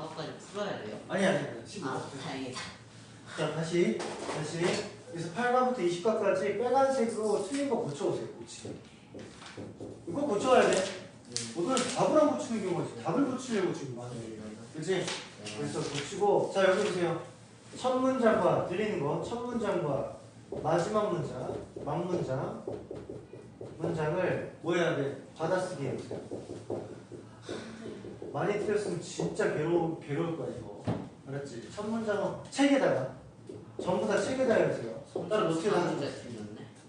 24번까지 풀어야 돼요? 아니 아니 아니 15. 아 다행이다. 자 다시 다시. 그래서 8번부터 20번까지 빨간색으로 틀린 거 고쳐오세요 고치기 이거 고쳐야 돼. 오늘 답을 안 고치는 경우가 있어 답을 고치려고 지금 많이 그치? 네. 그래서 고치고 자 여기 보세요. 첫 문장과 들리는 거첫 문장과 마지막 문장 막 문장. 문장을 뭐 해야 돼? 받아쓰기 해보세요 많이 틀렸으면 진짜 괴로워, 괴로울 거야 이거 알았지? 첫 문장은 책에다가 전부 다 책에다 해주세요 따로 노트에다 하는 거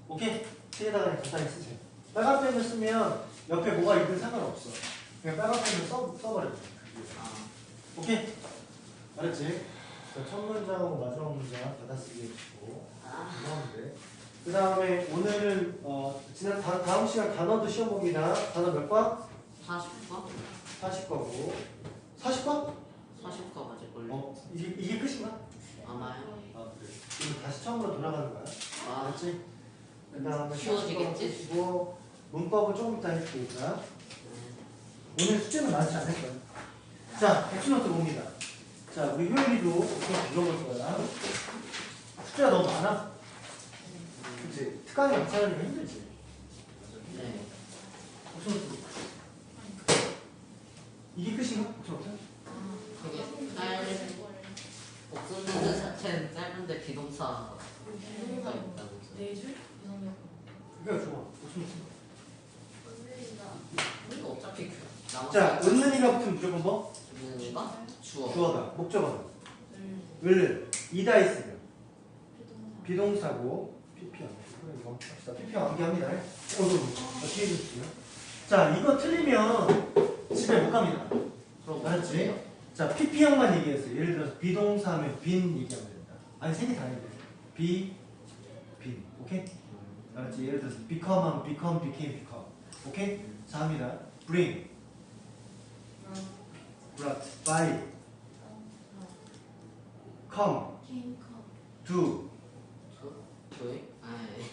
오케이? 책에다가 그냥 간단히 쓰세요 빨간 펜을 쓰면 옆에 뭐가 있든 상관없어 그냥 빨간 펜을 써, 써버려 아 오케이? 알았지? 자, 첫 문장하고 마지막 문장 받아쓰기 해주고 아, 돼. 그 다음에 오늘은 어, 지난 다, 다음 시간 단어도 시험 봅니다. 단어 몇 과? 40번? 40과고 40과? 40거 맞을 걸요? 어, 이게, 이게 끝인가? 아마요? 아 그래. 그럼 다시 처음으로 돌아가는 거야. 아 알았지? 그 다음에 쉬워지겠지? 고 문법은 조금 이따 해주니까 네. 오늘 숙제는 많지 않을 거야. 자, 백수노트 봅니다. 자, 우리 효율이도 좀 불러볼 거야. 숙제가 너무 많아. 그치? 특강이 막차리기가 힘들지. 네. 백수노트. 이게 끝인가? 백수노트? 그게 짧 옥수수 자체는 짧은데 비동사가 있다고 네 줄? 이거 좋아. 백수노트. 이거 어차피 그 자, 은는이가 붙으면 무조건 뭐? 은가 주어 주어가. 목적어는. 을. 을. 이다 있으면. 비동사. 비동사고. PP 이거 합시다. PP 암기합니다. 어, 어, 뒤에. 자, 이거 틀리면 집에 못 갑니다. 그럼 알았지? 자, PP형만 얘기했어요. 예를 들어서 비동사 하면 빈 얘기하면 된다. 아니, 세 개다 돼. 비, 빈. 오케이? 알았지? 예를 들어서 become 하면 become, became, become. 오케이? 자, 합니다. bring, brought, buy, come, do. 저? 저희? 아니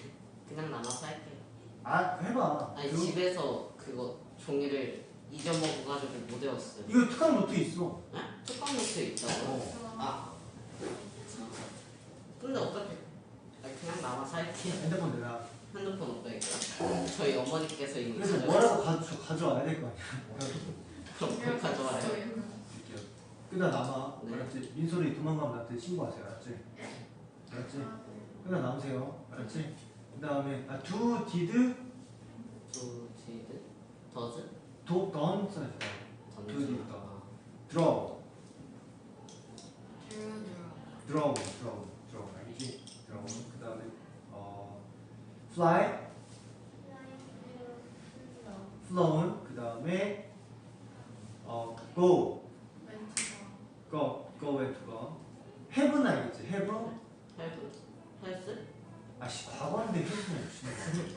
그냥 남아서 할게요 아, 해봐. 아니 do. 집에서 그거 종이를 잊어먹어가지고 못 외웠어요 이거 특강 노트 있어. 네? 뚜껑 노트에 있다고? 어. 아 근데 어차피 아니, 그냥 남아서 할게요 핸드폰 내라. 핸드폰 없다니까 저희 어머니께서 이미 그래서. 뭐라도 가져, 가져와야 될 거 아니야. 그럼 뭘 가져와요? 끝나 남아. 네. 알았지? 민소리 도망가면 나한테 신고하세요. 알았지? 알았지? 끝나 남으세요. 알았지? 그 다음에 아, do, did, 두 지드? 더즈? Do, done 써야 돼. 던즈? 두 지드. draw, draw, draw, draw. 알겠지? draw. 그 다음에 어, fly, flown. 그 다음에 어, go, go, go where to go. have는 알겠지? have? 헬프? 헬스? 아씨 과거인데 해ve는 없지.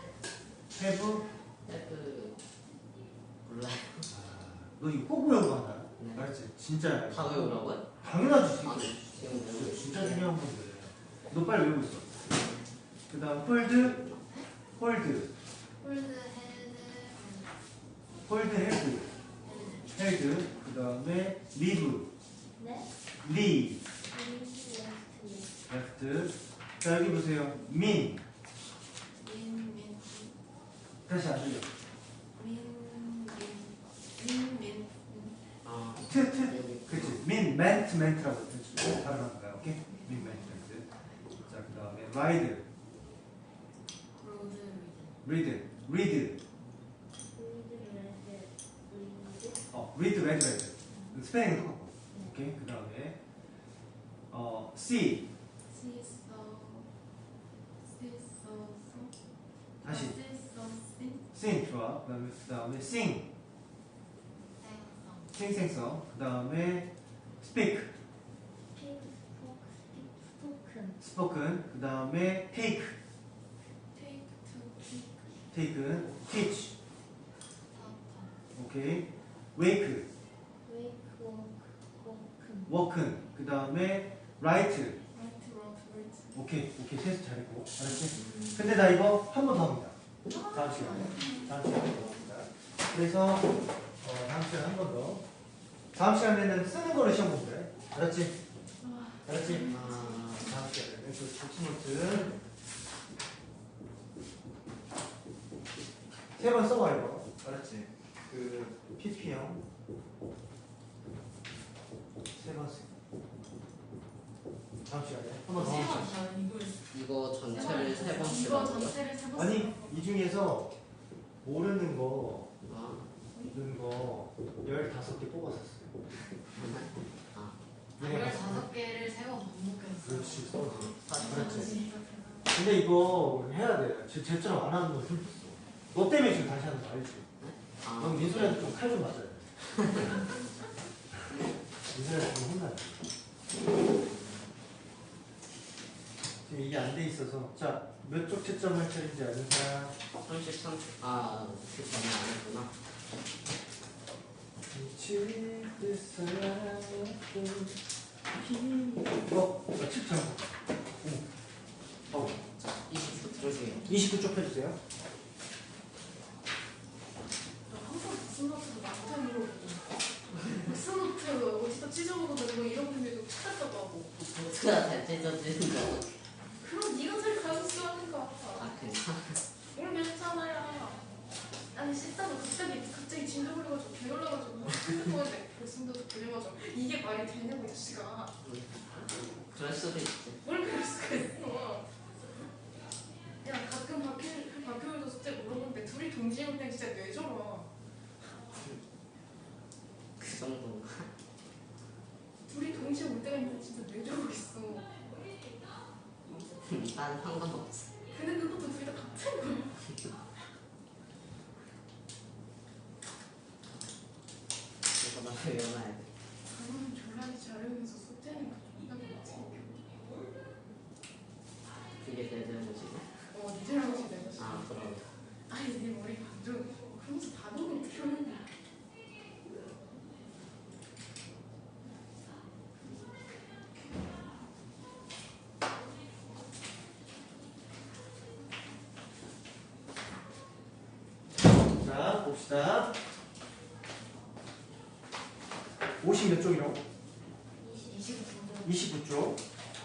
have? 헬프 몰라요 너 이거 꼭 외우고 한다. 네. 알았지? 진짜. 다 외우라고요? 당연하지. 지금. 아니 지금 외우고 진짜 있는데. 중요한 건데. 너 빨리 외우고 있어. 그 다음 홀드, 홀드, 홀드 헤드, 헤드. 그 다음에 리브, 리, 레프트. 자 여기 보세요. 민. 다시 안 들려. 아 트, 트. 그치. 민, 멘트, 멘트라고 했지. 발음하는 거야. 오케이? 민, 멘트, 멘트. 자, 그 다음에 라이드, 리드, 리드. 어, 리드, 레드, 레드. 스페링은 똑같고. 오케이? 그 다음에 어, C. 다시. sing. 좋아. 그 다음에, 그 다음에 sing. 생생성. 그 다음에 speak. spoken. 그 다음에 take. taken. teach. 오케이. wake. woken. 그 다음에 write. 오케이. 오케이. 세수 잘했고. 알았지? 근데 나 이거 한 번 더 합니다. 다음 시간에. 다음 시간에. 그래서 어, 다음 시간에 한 번 더. 다음 시간에는 쓰는 거를 시험 볼 거야. 알았지? 알았지? 아, 다음 시간에 그 조치노트 세 번 써봐 이거. 알았지? 그 PP형 세번 써. 다음 시간에 한번 더 하자. 이거 전체를 세번 이거 쓰라고요? 전체를 세번 아니 이 중에서 모르는 거 아, 모르는 거 15개 뽑았었어요. 아, 이걸 다섯 개를 세번 반복했어. 그렇지 그렇지. 근데 이거 해야 돼. 쟤, 쟤처럼 안 하는 거 슬펐어. 너 때문에 지금 다시 하는 거 알지? 아, 넌 민소리한테 좀 칼 좀 맞아야 돼. 민소리한테 좀 혼나야 돼. 지금 이게 안 돼 있어서. 자, 몇 쪽 채점 할 차례인지 아는 사람? 33, 아, 그 전에 안 했구나. 이거, 이거 채점. 어, 자, 20초 들으세요. 29쪽 펴주세요. 항상 스노트도 막판으로 스노트 어디서 찢어먹어도 되고 이런 분들도 찾았다고 하고 보트가 잘 찢어지는 거. 그럼 네가 제일 가능성 하는 거 같아 아, 괜찮아. 오늘 괜찮아요 아니 씻다가 갑자기 갑자기 진도 올려가지고 개 올라가지고 핸드폰에 결승도 돌려가지고 이게 말이 되냐고 이 자식아 그럴 수도 있지. 뭘 그럴 수가 있어 야 가끔 박효, 박효율도 숙제 물어보는데 둘이 동시에 올 때 진짜 뇌절어 그 정도. 둘이 동시에 올 있는데 진짜 뇌절하겠어 난 상관없어. 근데 그것도 둘이 다 같은 거야 이거 나 외워놔야 돼. 저는 졸라리 자료에서 숙제니까 이런 거 어떻게 그게 내 잘못이네. 어, 니 잘못이 내가 진짜. 아, 그럼. 아니, 네 머리 반전. 그러면서 단어를 어떻게 하는 거야? 자, 봅시다. 50 몇 쪽이라고? 29분. 29쪽.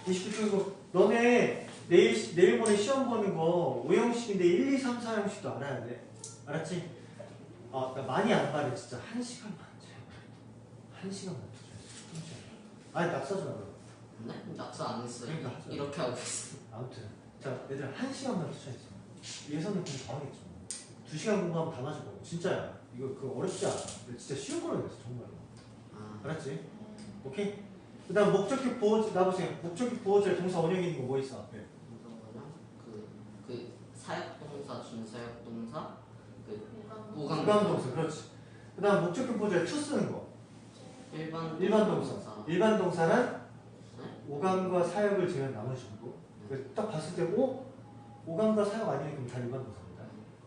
29쪽이고, 너네 내일, 내일 모레 시험 보는 거 5형식인데 1, 2, 3, 4형식도 알아야 돼. 알았지? 아, 나 많이 안 말해, 진짜. 한 시간만. 한 시간만. 아니, 낙서지 마, 너. 네? 낙서 안 했어요. 그러니까. 이렇게 하고 있어. 아무튼. 자, 얘들아, 한 시간만 투자했어. 예선은 공부 다 하겠죠. 두 시간 공부하면 다 맞을 거고. 진짜야. 이거 그 어렵지 않아. 근데 진짜 쉬운 거라고 했어, 정말로. 아, 알았지? 오케이? 그 다음 목적격 보호절, 나보세요. 목적격 보호절 동사 원형이 있는 거 뭐 있어, 그, 그 사역동사, 준사역동사, 그 우강. 우강 일반 동사, 그렇지. 그 다음 목적격 보호절 to 쓰는 거. 일반 일반 동사. 일반 동사란 네? 오감과 사역을 제외한 나머지 정도. 그래서 딱 봤을 때, 오? 오감과 사역 아니니까 그럼 다 일반 동사입니다.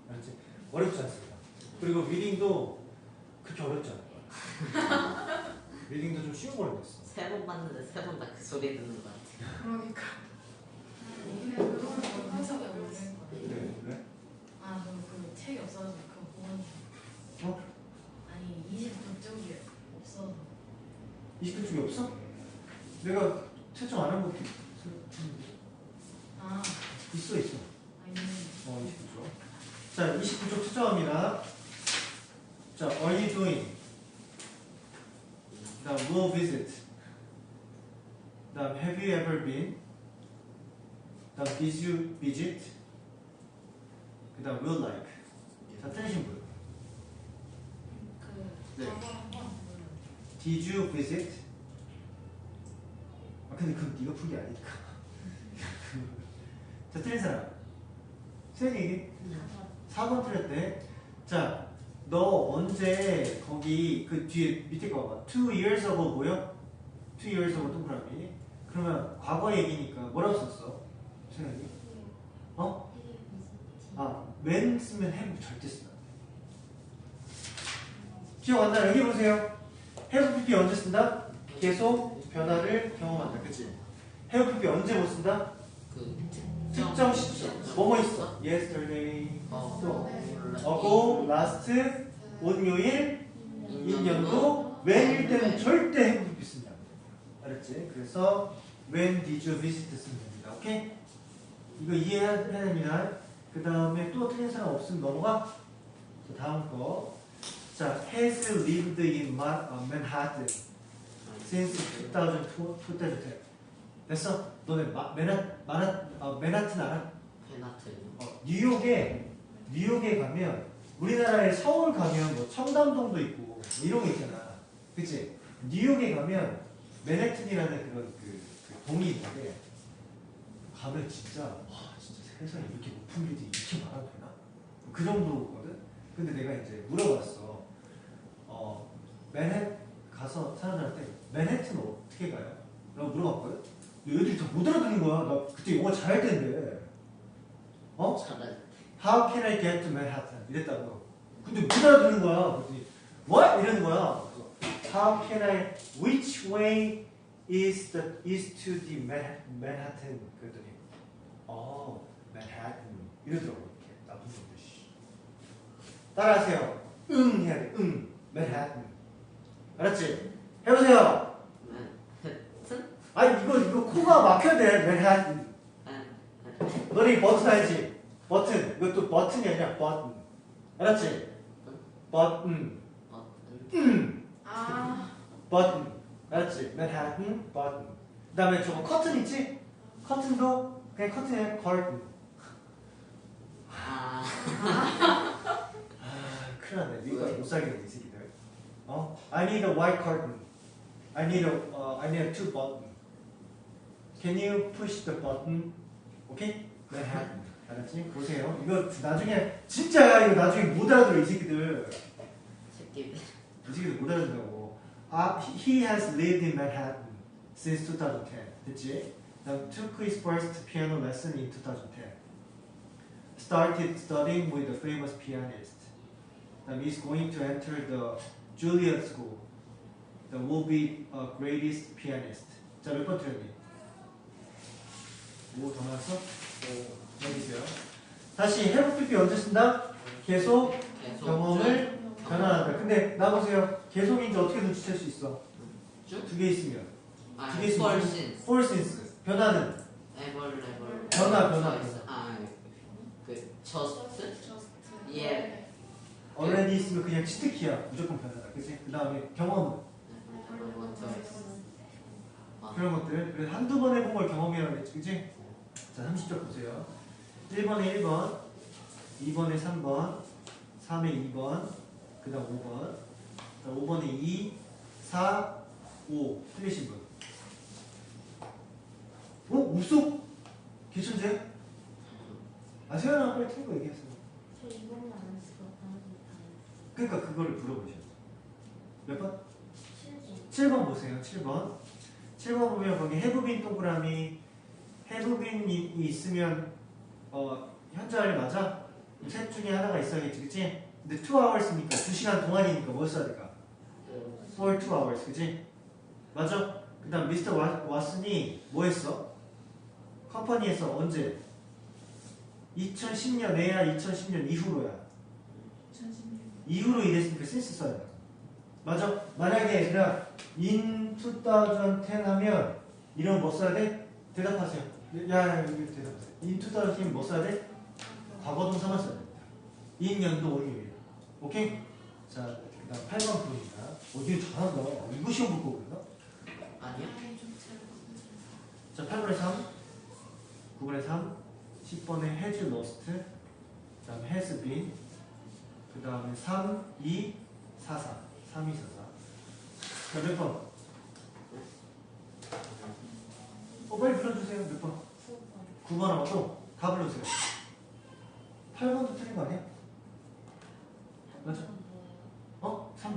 알았지? 어렵지 않습니다. 그리고 리딩도 그렇게 어렵지 거야. 리딩도 좀 쉬운 걸로 됐어. 세 번 봤는데 세 번 다 그 소리 듣는 것 같아. 그러니까. 네, 네. 아, 그럼 그 책이 없어가지고 그거 보는 중. 어? 아니, 29쪽이 없어서. 29쪽이 없어? 내가 채점 안한 것도 있어. 아, 있어, 있어. 아니, 어, 29쪽. 자, 29쪽 추정합니다. 자, are you doing? 그 다음, will visit. 그 다음, have you ever been? Did you visit? 그 다음, will like. 자, 틀리신 분. 그, 네. Did you visit? 아, 근데 그건 네가 푼게 아니니까. 자, 틀린 사람. 얘기. 4번 틀렸대. 자, 너 언제 거기 그 뒤에 밑에 거 봐봐. Two years ago 뭐요? Two years ago 동그라미. 그러면 과거 얘기니까 뭐라고 썼어? 세현이? 어? 아, when 쓰면 have 절대 쓰면 안 돼. 기억 안 나? 여기 보세요. have PP 언제 쓴다? 계속 변화를 경험한다. 그치? have PP 언제 못 쓴다? 그 특정 시점. 뭐뭐 있어? yesterday, 어, ago, last, 온 요일, 인년도, when일 때는 절대 have 안 돼. 알았지? 그래서 when did you visit 쓰면 됩니다. 오케이? 이거 이해해야 됩니다. 그 다음에 또 틀린 사람 없으면 넘어가. 자, 다음 거. 자, has lived in 어, Manhattan since 2002, 2010. 됐어? 너네 마, 메나, 마나, 어, 맨하튼 알아? 페나트요. 어, 뉴욕에 뉴욕에 가면 우리나라에 서울 가면 뭐 청담동도 있고 뭐 이런 게 있잖아. 그치? 뉴욕에 가면 맨해튼이라는 그런 그, 그 동이 있는데 가면 진짜 와 진짜 세상에 이렇게 높은 빌딩 이렇게 많아도 되나? 그 정도거든. 근데 내가 이제 물어봤어. 어 맨해 가서 사람들한테 맨해튼 어떻게 가요? 라고 물어봤거든. 애들이 다 못 알아듣는 거야. 나 그때 영어 잘할 때인데. 어? 차라리 How can I get to Manhattan? 이랬다고. 근데 못 알아듣는 거야. 그랬더니 What? 이러는 거야. How can I? Which way is the is to the Man- Manhattan? 그랬더니 어, Manhattan 이러더라고. 이렇게 나쁜 놈들. 씨. 따라하세요. 응 해야 돼. 응. Manhattan. 알았지? 해보세요. 아니 이거 이거 코가 막혀야 돼. Manhattan. 맨 너네 이 버튼 알지? 버튼. 이것도 버튼이 아니라 버튼. 알았지? 버튼. 버튼. 아 버튼. 알았지? 맨하튼 버튼. 그 다음에 저거 커튼 있지? 커튼도 그냥 커튼에 curtain. 아 아, 큰일 났네. 네가 왜? 못 살겠네, 이 새끼들. 어? I need a white curtain. I need a, uh, I need a two button. Can you push the button? 오케이? 맨하튼. 알았지? 보세요. 이거 나중에, 진짜야. 이거 나중에 못 알아들어, 이 새끼들. 새끼들. 이 새끼들 못 알아듣는다고. 아, he has lived in Manhattan since 2010. 됐지? 다음 took his first piano lesson in 2010. Started studying with a famous pianist. 다음 is going to enter the Juilliard School. The will be a greatest pianist. 자, 몇 번 틀렸니? 뭐더 나왔어? 여기 있어요. 다시 have to be 언제 쓴다? 계속 계속 경험을 변환한다. 근데 나 보세요. 계속인지 어떻게 눈치챌 수 있어? 쭉? 두 개 있으면. 아, 두 개 있으면. for since. 변화는 에벌 레벌. 변화, 변화, 아, 그 저스트? 저스트 예. already 있으면 그냥 치트키야. 무조건 변하다. 그치? 그 다음에 경험은. 있어. 그런 것들. 그래서 한두 번 해본 걸 경험이라고 했지. 그치? 자, 30쪽 보세요. 1번에 1번, 2번에 3번, 3에 2번, 그 다음 5번, 자, 5번에 2, 4, 5. 틀리신 분. 어? 우수? 개천재? 아, 세연아 빨리 거 얘기했어. 저 이번만 안 쓰고 그러니까 그거를 물어보셨어. 몇 번? 실기 7번 보세요. 7번. 7번 보면 거기 해부빈 동그라미 해부빈이 있으면 어 현재 맞아? 셋 중에 하나가 있어야겠지, 그치? 근데 2 hours니까 2시간 동안이니까 뭐 써야 될까? for 2 hours, 그치? 맞아? 그 다음 미스터 와- 왓슨이 뭐 했어? 컴퍼니에서 언제? 2010년 에야 2010년 이후로야 전신님 이후로 일했으니까 since 써야 돼 맞아? 만약에 얘들아 in 2010 하면 이런 뭐 써야 돼? 대답하세요 야 야 여기 대답하세요 in 2010 뭐 써야 돼? 과거 동사만 써야 됩니다 in 연도 월요일 오케이? 자 그다음 8번 부릅니다 어디 잘한다 이거 시험 볼 거구나 아니야? 자 8번에 3 9번에 3 10번에 has lost 그 다음에 has been 그 다음에 3, 2, 4, 4 3, 2, 4, 4 자, 몇 번? 어, 빨리 불러주세요. 몇 번? 9번 9번하고 또? 다 불러주세요. 8번도 틀린 거 아니야? 맞아. 어? 3번.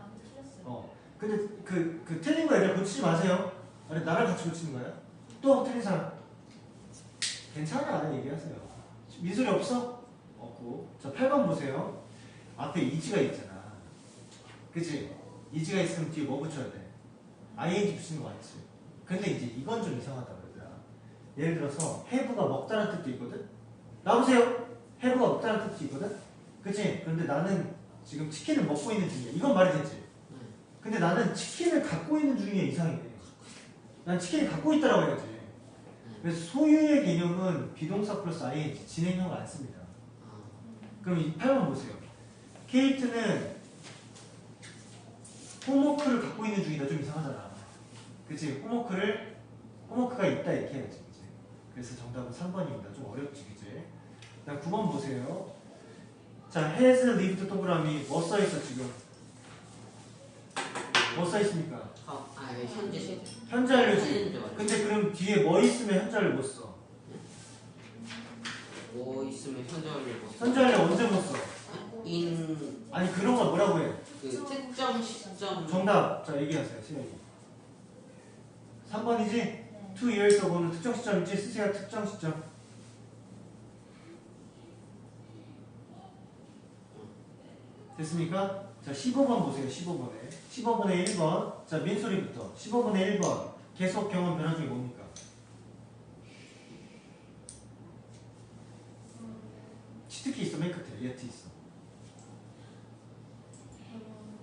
아무도 틀렸어요 어. 근데 그, 그 틀린 거 아니라 고치지 마세요. 아니, 나랑 같이 고치는 거야? 또 틀린 사람? 괜찮아. 얘기하세요. 미술이 없어? 없고. 자, 8번 보세요. 앞에 이지가 있잖아. 그치? 이지가 있으면 뒤에 뭐 붙여야 돼? ing 붙이는 거 맞지? 근데 이제 이건 좀 이상하다 그러더라. 예를 들어서 have가 먹다는 뜻도 있거든? 나보세요. have가 먹다는 뜻도 있거든? 그치? 그런데 나는 지금 치킨을 먹고 있는 중이야. 이건 말이 되지? 근데 나는 치킨을 갖고 있는 중에 이상이네. 난 치킨을 갖고 있다라고 해야지. 그래서 소유의 개념은 비동사 플러스 ing 진행형을 안 씁니다. 아, 그럼 이 8번 보세요. 케이트는 홈워크를 갖고 있는 중이다. 좀 이상하잖아. 그치? 홈워크를, 홈워크가 있다. 이렇게 해야지. 그치? 그래서 정답은 3번입니다. 좀 어렵지. 그치? 자, 9번 보세요. 자, has lived 동그라미 뭐 써있어, 지금? 뭐 써있습니까? 아, 아 네, 현재 시제. 현재 완료. 근데 그럼 뒤에 뭐 있으면 현재 완료 못 써? 뭐 있으면 현재 뭐 현재 완료 언제 못 써? 인, 아니, 그런 거 뭐라고 해? 그 특정 시점. 정답. 자, 얘기하세요. 시현이. 3번이지? two years ago는 특정 시점이지? 쓰세요. 특정 시점. 됐습니까? 자, 15번 보세요. 15번에. 15번에 1번. 자, 민소리부터. 15번에 1번. 계속 경험 변화 중이 뭡니까? 치트키 있어. 맨 끝에. 예트 있어.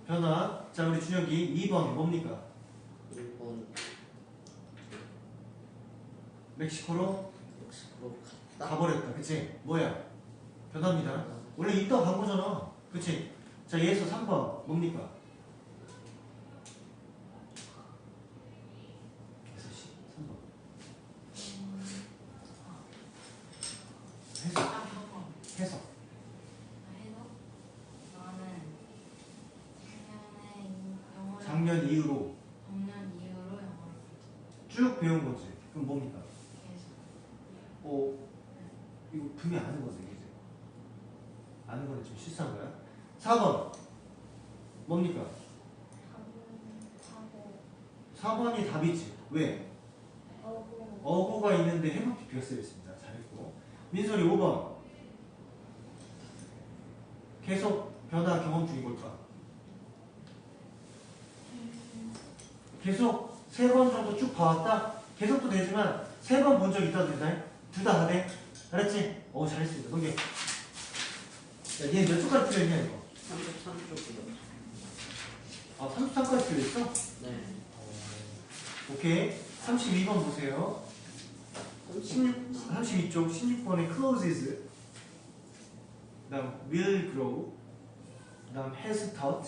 변화. 자, 우리 준혁이 2번 뭡니까? 일본 멕시코로 멕시코로 갔다. 가버렸다. 그치? 뭐야? 변화입니다. 원래 있다 간 거잖아. 그치? 자, 예서 3번. 뭡니까? 씨, 3번. 해석. 해석. 작년 이후로 쭉 배운 거지. 그럼 뭡니까? 어, 이거 분명히 아는 거지, 이제. 아는 거는 좀 실수한 거야. 4번. 뭡니까? 하고 4번이 답이지. 왜? 어고 어구가 있는데 해묵 비가 쓰여 있습니다. 잘했고. 민솔이 5번. 계속 경험 중인 걸까? 계속 세 번 정도 쭉 봐왔다? 계속도 되지만 세 번 본 적 있다도 된다? 둘다 다 돼? 알았지? 어, 잘했습니다. 넘겨. 야, 얘몇 초까지 틀렸냐, 이거? 33쪽이요. 아, 33까지 틀렸어? 네. 오케이. 32번 보세요. 16, 32쪽 16번에 closes 그 다음 will grow 그 다음 has taught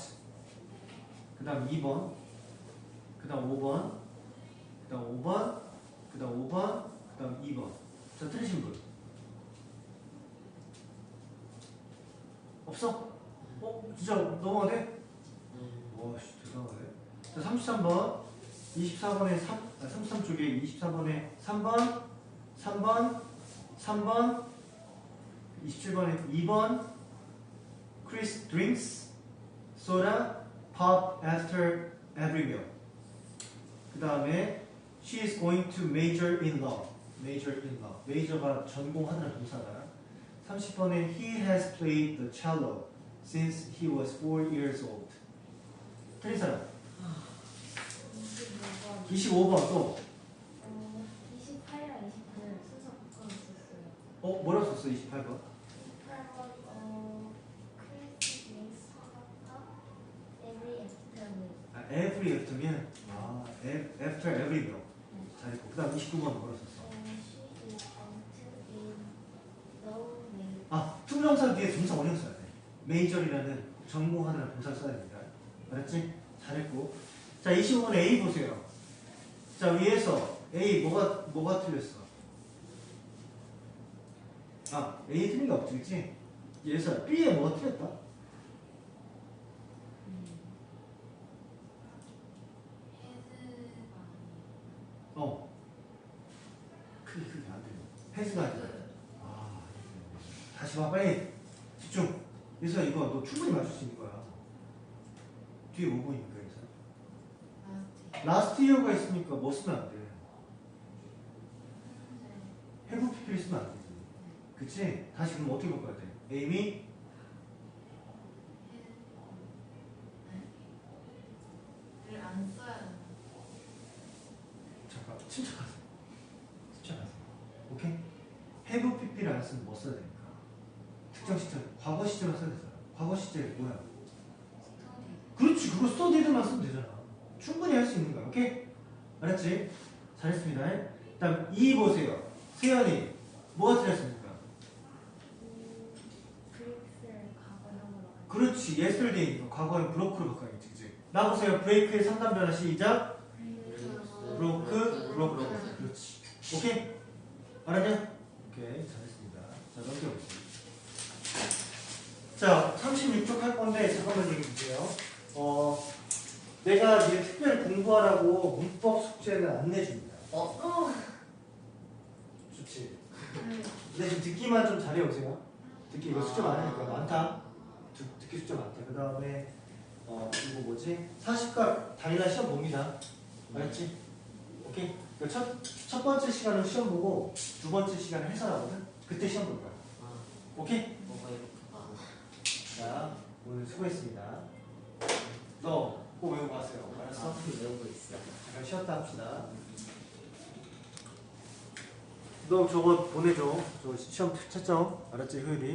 그 다음 2번 그 다음 5번 그 다음 5번 그 다음 5번 그 다음 2번 자 틀리신 분 없어? 어? 진짜 넘어가 돼? 음, 와씨 대단하네 자 33번 24번에 3, 아, 33쪽에 24번에 3번 3번 3번 27번에 2번 Chris drinks soda pop after every meal 그 다음에 she is going to major in law major in law major가 전공하다는 동사다 30번에 he has played the cello since he was 4 years old 틀린 사람 25번 25번 또 어, 28이랑 29는 순서 바꿔놨었어요 어? 뭐라고 썼어 28번? 28번 어 크리스 링스 사과가 every afternoon 아, every after면 아, after every meal 잘했고 그 다음 29번 뭐라고 썼어? 어, 아 투명사 뒤에 동사 원형 써야 돼 메이저이라는 전공하는 동사 써야 됩니다 알았지? 잘했고 자 25번 A 보세요 자 위에서 A 뭐가 뭐가 틀렸어? 아 A 틀린 게 없지 그치? 얘에서 B에 뭐가 틀렸다? 어 크게 크게 안 헬스가 아니라 아, 다시 봐, 빨리 집중. 예서 이거 너 충분히 맞출 수 있는 거야. 뒤에 뭐 보이니까 예서. 라스트 이어가 있으니까 뭐 쓰면 안 돼. 해부 피필 쓰면 안 되지. 그치? 다시 그럼 어떻게 바꿔야 돼? 에이미? 를안 써야 되나? 잠깐, 침착하세요. 침착하세요. 오케이? 피필 안 쓰면 뭐 써야 됩니까? 특정 시점, 과거 시제만 써야 되잖아. 과거 시제 뭐야? 그렇지, 그거 스터디드만 쓰면 되잖아. 충분히 할 수 있는 거야. 오케이? 알았지? 잘했습니다. 다음 2 보세요. 세연이 뭐가 틀렸습니까? 그렇지. yesterday 과거에 브로크로 바꿔야겠지. 그치? 나 보세요. 브레이크의 상단 변화 시작. 브로크, 브로크. 그렇지. 오케이? 알았냐? 오케이. 잘했습니다. 자, 넘겨보세요. 자, 36쪽 할 건데 잠깐만 얘기해 주세요. 어, 내가 이제 특별히 공부하라고 문법 숙제는 안 내줍니다. 어. 좋지. 근데 지금 듣기만 좀 잘해오세요. 듣기 이거 숙제 많으니까 많다. 듣, 듣기 숙제 많다. 그 다음에 어 이거 뭐지? 40각 당일날 시험 봅니다. 알았지? 오케이. 그 첫, 첫 번째 시간은 시험 보고 두 번째 시간은 해설하거든. 그때 시험 볼 거야. 아, 오케이? 뭐가 이렇게 많아. 자 오늘 수고했습니다. 너 꼭 외우고 가세요. 알았어? 아, 외우고 있어. 잠깐 쉬었다 합시다. 너 저거 보내줘. 저 시험 채점 알았지? 효율이.